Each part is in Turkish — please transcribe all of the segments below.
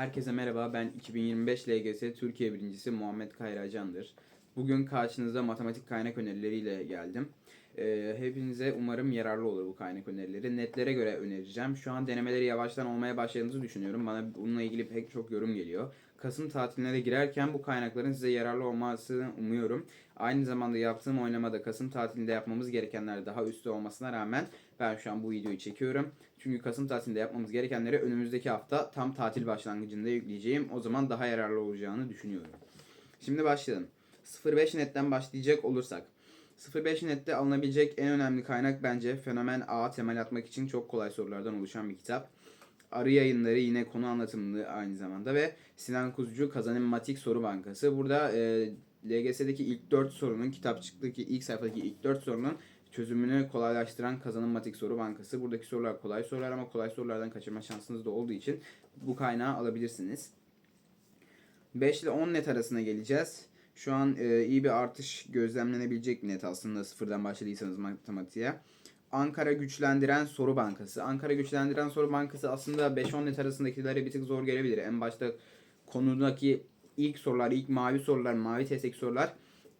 Herkese merhaba. Ben 2025 LGS Türkiye birincisi Muhammed Kayra Candır. Bugün karşınızda matematik kaynak önerileriyle geldim. Ee, hepinize umarım yararlı olur bu kaynak önerileri. Netlere göre önereceğim. Şu an denemeleri yavaştan olmaya başladığınızı düşünüyorum. Bana bununla ilgili pek çok yorum geliyor. Kasım tatiline girerken bu kaynakların size yararlı olmasını umuyorum. Aynı zamanda yaptığım oylamada Kasım tatilinde yapmamız gerekenler daha üstte olmasına rağmen ben şu an bu videoyu çekiyorum. Çünkü Kasım tatilinde yapmamız gerekenleri önümüzdeki hafta tam tatil başlangıcında yükleyeceğim. O zaman daha yararlı olacağını düşünüyorum. Şimdi başlayalım. 05 netten başlayacak olursak. 05 nette alınabilecek en önemli kaynak bence Fenomen A temel atmak için çok kolay sorulardan oluşan bir kitap. Arı yayınları yine konu anlatımlı aynı zamanda ve Sinan Kuzucu Kazanmatik Soru Bankası. Burada e, LGS'deki ilk 4 sorunun, kitapçıktaki ilk sayfadaki ilk 4 sorunun çözümünü kolaylaştıran Kazanmatik Soru Bankası. Buradaki sorular kolay sorular ama kolay sorulardan kaçırma şansınız da olduğu için bu kaynağı alabilirsiniz. 5 ile 10 net arasına geleceğiz. Şu an e, iyi bir artış gözlemlenebilecek net aslında sıfırdan başladıysanız matematiğe. Ankara Güçlendiren Soru Bankası. Ankara Güçlendiren Soru Bankası aslında 5-10 net arasındakilere bir tık zor gelebilir. En başta konudaki ilk sorular, ilk mavi sorular, mavi testteki sorular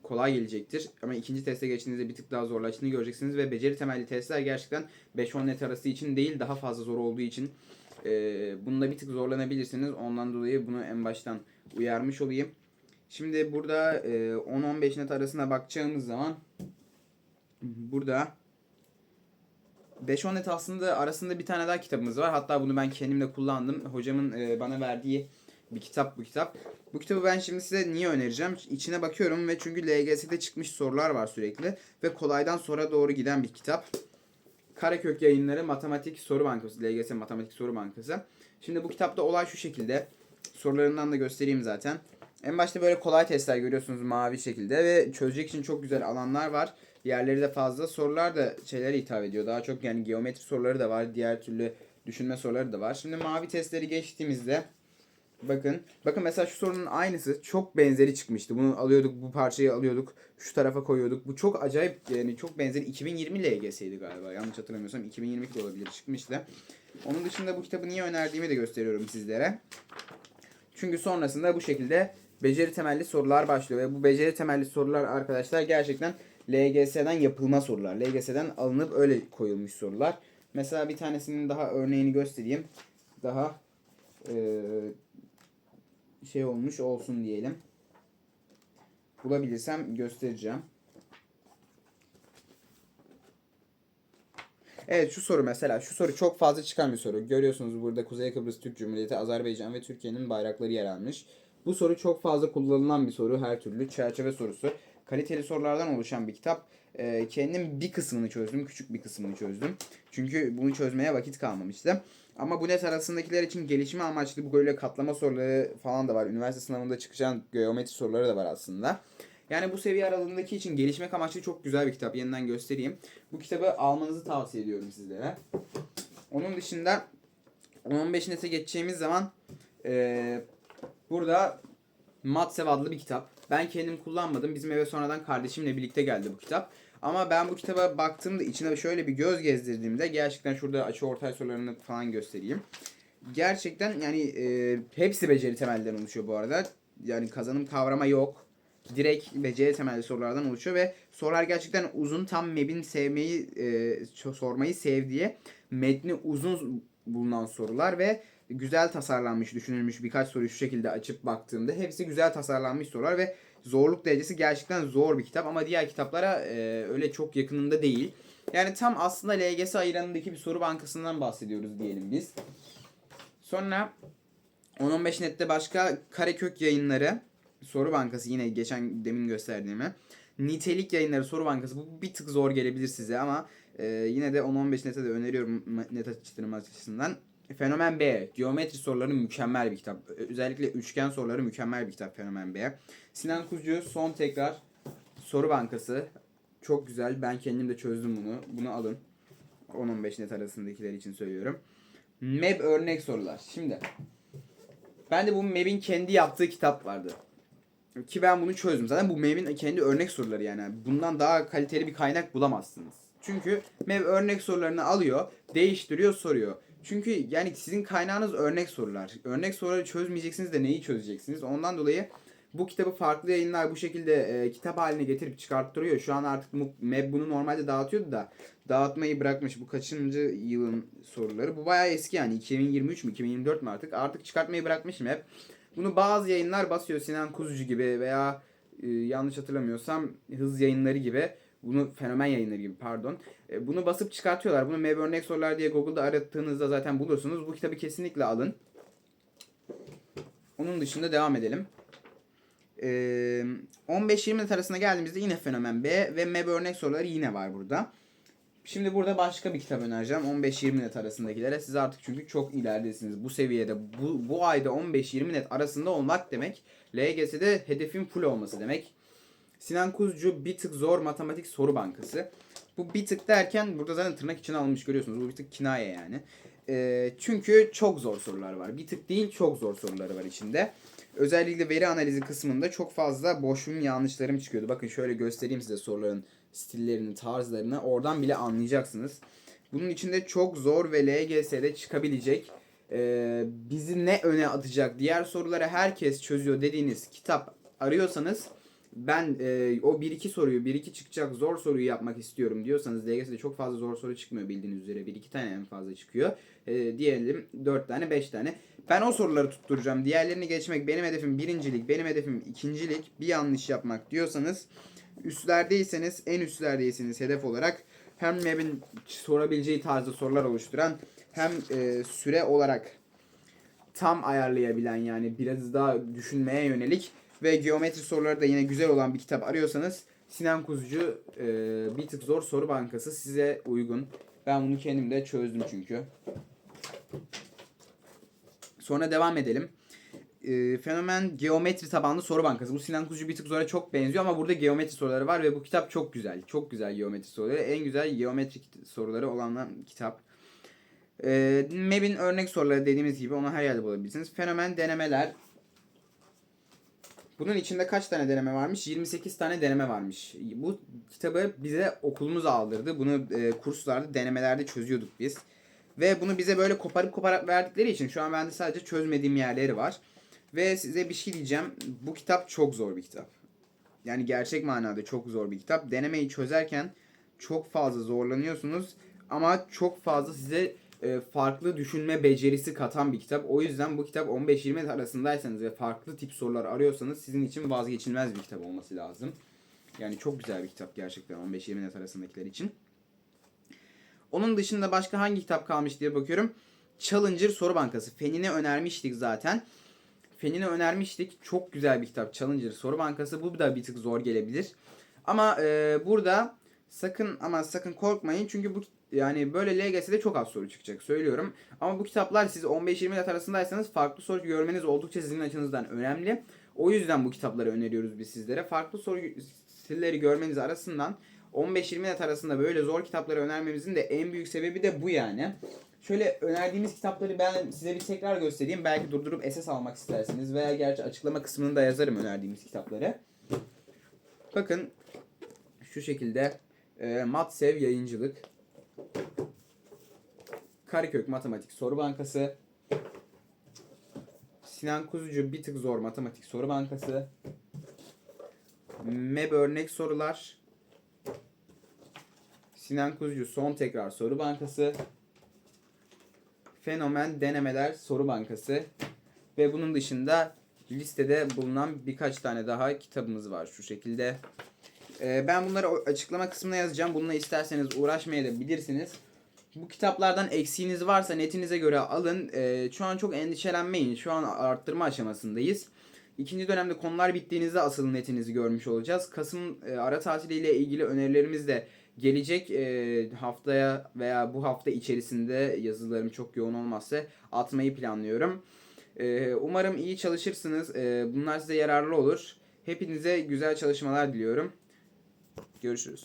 kolay gelecektir. Ama ikinci teste geçtiğinizde bir tık daha zorlaştığını göreceksiniz ve beceri temelli testler gerçekten 5-10 net arası için değil daha fazla zor olduğu için e, bunda bir tık zorlanabilirsiniz. Ondan dolayı bunu en baştan uyarmış olayım. Şimdi burada e, 10-15 net arasına bakacağımız zaman burada 5-10 net aslında arasında bir tane daha kitabımız var. Hatta bunu ben kendim de kullandım. Hocamın e, bana verdiği bir kitap bu kitap. Bu kitabı ben şimdi size niye önereceğim? İçine bakıyorum ve çünkü LGS'de çıkmış sorular var sürekli. Ve kolaydan sonra doğru giden bir kitap. Karakök Yayınları Matematik Soru Bankası. LGS Matematik Soru Bankası. Şimdi bu kitapta olay şu şekilde. Sorularından da göstereyim zaten. En başta böyle kolay testler görüyorsunuz mavi şekilde ve çözecek için çok güzel alanlar var. Yerleri de fazla. Sorular da şeylere hitap ediyor. Daha çok yani geometri soruları da var. Diğer türlü düşünme soruları da var. Şimdi mavi testleri geçtiğimizde bakın. Bakın mesela şu sorunun aynısı çok benzeri çıkmıştı. Bunu alıyorduk, bu parçayı alıyorduk, şu tarafa koyuyorduk. Bu çok acayip yani çok benzeri 2020 LGS'ydi galiba. Yanlış hatırlamıyorsam 2022 de olabilir çıkmıştı. Onun dışında bu kitabı niye önerdiğimi de gösteriyorum sizlere. Çünkü sonrasında bu şekilde beceri temelli sorular başlıyor ve bu beceri temelli sorular arkadaşlar gerçekten LGS'den yapılma sorular. LGS'den alınıp öyle koyulmuş sorular. Mesela bir tanesinin daha örneğini göstereyim. Daha eee, şey olmuş olsun diyelim. Bulabilirsem göstereceğim. Evet şu soru mesela. Şu soru çok fazla çıkan bir soru. Görüyorsunuz burada Kuzey Kıbrıs Türk Cumhuriyeti, Azerbaycan ve Türkiye'nin bayrakları yer almış. Bu soru çok fazla kullanılan bir soru. Her türlü çerçeve sorusu. Kaliteli sorulardan oluşan bir kitap. Ee, kendim bir kısmını çözdüm. Küçük bir kısmını çözdüm. Çünkü bunu çözmeye vakit kalmamıştı. Ama bu net arasındakiler için gelişme amaçlı bu böyle katlama soruları falan da var. Üniversite sınavında çıkacağın geometri soruları da var aslında. Yani bu seviye aralığındaki için gelişmek amaçlı çok güzel bir kitap. Yeniden göstereyim. Bu kitabı almanızı tavsiye ediyorum sizlere. Onun dışında 10-15 nete geçeceğimiz zaman eee, burada Matsev adlı bir kitap. Ben kendim kullanmadım. Bizim eve sonradan kardeşimle birlikte geldi bu kitap. Ama ben bu kitaba baktığımda içine şöyle bir göz gezdirdiğimde gerçekten şurada açı ortay sorularını falan göstereyim. Gerçekten yani e, hepsi beceri temelden oluşuyor bu arada. Yani kazanım kavrama yok. Direkt beceri temelli sorulardan oluşuyor ve sorular gerçekten uzun. Tam MEB'in sevmeyi, e, sormayı sevdiği metni uzun bulunan sorular ve güzel tasarlanmış, düşünülmüş birkaç soruyu şu şekilde açıp baktığımda hepsi güzel tasarlanmış sorular ve zorluk derecesi gerçekten zor bir kitap ama diğer kitaplara e, öyle çok yakınında değil. Yani tam aslında LGS ayranındaki bir soru bankasından bahsediyoruz diyelim biz. Sonra 10-15 nette başka Karekök yayınları soru bankası yine geçen demin gösterdiğimi. Nitelik yayınları soru bankası bu bir tık zor gelebilir size ama e, yine de 10-15 nete de öneriyorum net açıtırma açısından. Fenomen B. Geometri soruları mükemmel bir kitap. Özellikle üçgen soruları mükemmel bir kitap Fenomen B. Sinan Kuzucu son tekrar soru bankası. Çok güzel. Ben kendim de çözdüm bunu. Bunu alın. 10-15 net arasındakiler için söylüyorum. MEB örnek sorular. Şimdi ben de bu MEB'in kendi yaptığı kitap vardı. Ki ben bunu çözdüm. Zaten bu MEB'in kendi örnek soruları yani. Bundan daha kaliteli bir kaynak bulamazsınız. Çünkü MEB örnek sorularını alıyor, değiştiriyor, soruyor. Çünkü yani sizin kaynağınız örnek sorular. Örnek soruları çözmeyeceksiniz de neyi çözeceksiniz? Ondan dolayı bu kitabı farklı yayınlar bu şekilde e, kitap haline getirip çıkarttırıyor. Şu an artık MEB bunu normalde dağıtıyordu da dağıtmayı bırakmış. Bu kaçıncı yılın soruları? Bu bayağı eski yani 2023 mü 2024 mü artık? Artık çıkartmayı bırakmış MEB. Bunu bazı yayınlar basıyor Sinan Kuzucu gibi veya e, yanlış hatırlamıyorsam Hız Yayınları gibi bunu fenomen yayınları gibi pardon. E, bunu basıp çıkartıyorlar. Bunu MEB örnek sorular diye Google'da arattığınızda zaten bulursunuz. Bu kitabı kesinlikle alın. Onun dışında devam edelim. Ee, 15-20 net arasına geldiğimizde yine fenomen B ve MEB örnek soruları yine var burada. Şimdi burada başka bir kitap önereceğim 15-20 net arasındakilere. Siz artık çünkü çok ileridesiniz. Bu seviyede bu, bu ayda 15-20 net arasında olmak demek LGS'de hedefin full olması demek. Sinan Kuzcu bir tık zor matematik soru bankası. Bu bir tık derken burada zaten tırnak içine alınmış görüyorsunuz. Bu bir tık kinaye yani. Ee, çünkü çok zor sorular var. Bir tık değil çok zor soruları var içinde. Özellikle veri analizi kısmında çok fazla boşum yanlışlarım çıkıyordu. Bakın şöyle göstereyim size soruların stillerini, tarzlarını. Oradan bile anlayacaksınız. Bunun içinde çok zor ve LGS'de çıkabilecek e, bizi ne öne atacak diğer soruları herkes çözüyor dediğiniz kitap arıyorsanız ben e, o 1-2 soruyu 1-2 çıkacak zor soruyu yapmak istiyorum diyorsanız LGS'de çok fazla zor soru çıkmıyor bildiğiniz üzere 1-2 tane en fazla çıkıyor. E, diyelim 4 tane 5 tane. Ben o soruları tutturacağım. Diğerlerini geçmek benim hedefim birincilik, benim hedefim ikincilik. Bir yanlış yapmak diyorsanız üstlerdeyseniz en üstlerdeyseniz hedef olarak hem MEB'in sorabileceği tarzda sorular oluşturan hem e, süre olarak tam ayarlayabilen yani biraz daha düşünmeye yönelik ve geometri soruları da yine güzel olan bir kitap arıyorsanız Sinan Kuzucu e, bir tık zor soru bankası size uygun. Ben bunu kendim de çözdüm çünkü. Sonra devam edelim. E, fenomen geometri tabanlı soru bankası. Bu Sinan Kuzucu bir tık zora çok benziyor ama burada geometri soruları var ve bu kitap çok güzel. Çok güzel geometri soruları. En güzel geometrik soruları olan kitap. E, MEB'in örnek soruları dediğimiz gibi onu her yerde bulabilirsiniz. Fenomen denemeler. Bunun içinde kaç tane deneme varmış? 28 tane deneme varmış. Bu kitabı bize okulumuz aldırdı. Bunu e, kurslarda, denemelerde çözüyorduk biz. Ve bunu bize böyle koparıp koparıp verdikleri için şu an bende sadece çözmediğim yerleri var. Ve size bir şey diyeceğim. Bu kitap çok zor bir kitap. Yani gerçek manada çok zor bir kitap. Denemeyi çözerken çok fazla zorlanıyorsunuz. Ama çok fazla size e, farklı düşünme becerisi katan bir kitap. O yüzden bu kitap 15-20 arasındaysanız ve farklı tip sorular arıyorsanız sizin için vazgeçilmez bir kitap olması lazım. Yani çok güzel bir kitap gerçekten 15-20 net arasındakiler için. Onun dışında başka hangi kitap kalmış diye bakıyorum. Challenger Soru Bankası. Fenini önermiştik zaten. Fenini önermiştik. Çok güzel bir kitap. Challenger Soru Bankası. Bu da bir tık zor gelebilir. Ama e, burada sakın ama sakın korkmayın. Çünkü bu yani böyle LGS'de çok az soru çıkacak söylüyorum. Ama bu kitaplar siz 15-20 net arasındaysanız farklı soru görmeniz oldukça sizin açınızdan önemli. O yüzden bu kitapları öneriyoruz biz sizlere. Farklı soru stilleri görmeniz arasından 15-20 net arasında böyle zor kitapları önermemizin de en büyük sebebi de bu yani. Şöyle önerdiğimiz kitapları ben size bir tekrar göstereyim. Belki durdurup SS almak istersiniz veya gerçi açıklama kısmında yazarım önerdiğimiz kitapları. Bakın şu şekilde e, Matsev Yayıncılık, Karekök Matematik Soru Bankası, Sinan Kuzucu Bir Tık Zor Matematik Soru Bankası, MEB Örnek Sorular, Sinan Kuzucu Son Tekrar Soru Bankası, Fenomen Denemeler Soru Bankası. Ve bunun dışında listede bulunan birkaç tane daha kitabımız var şu şekilde. Ee, ben bunları açıklama kısmına yazacağım. Bununla isterseniz uğraşmayabilirsiniz. Bu kitaplardan eksiğiniz varsa netinize göre alın. Ee, şu an çok endişelenmeyin. Şu an arttırma aşamasındayız. İkinci dönemde konular bittiğinizde asıl netinizi görmüş olacağız. Kasım e, ara tatiliyle ilgili önerilerimiz de gelecek e, haftaya veya bu hafta içerisinde yazılarım çok yoğun olmazsa atmayı planlıyorum. Umarım iyi çalışırsınız. Bunlar size yararlı olur. Hepinize güzel çalışmalar diliyorum. Görüşürüz.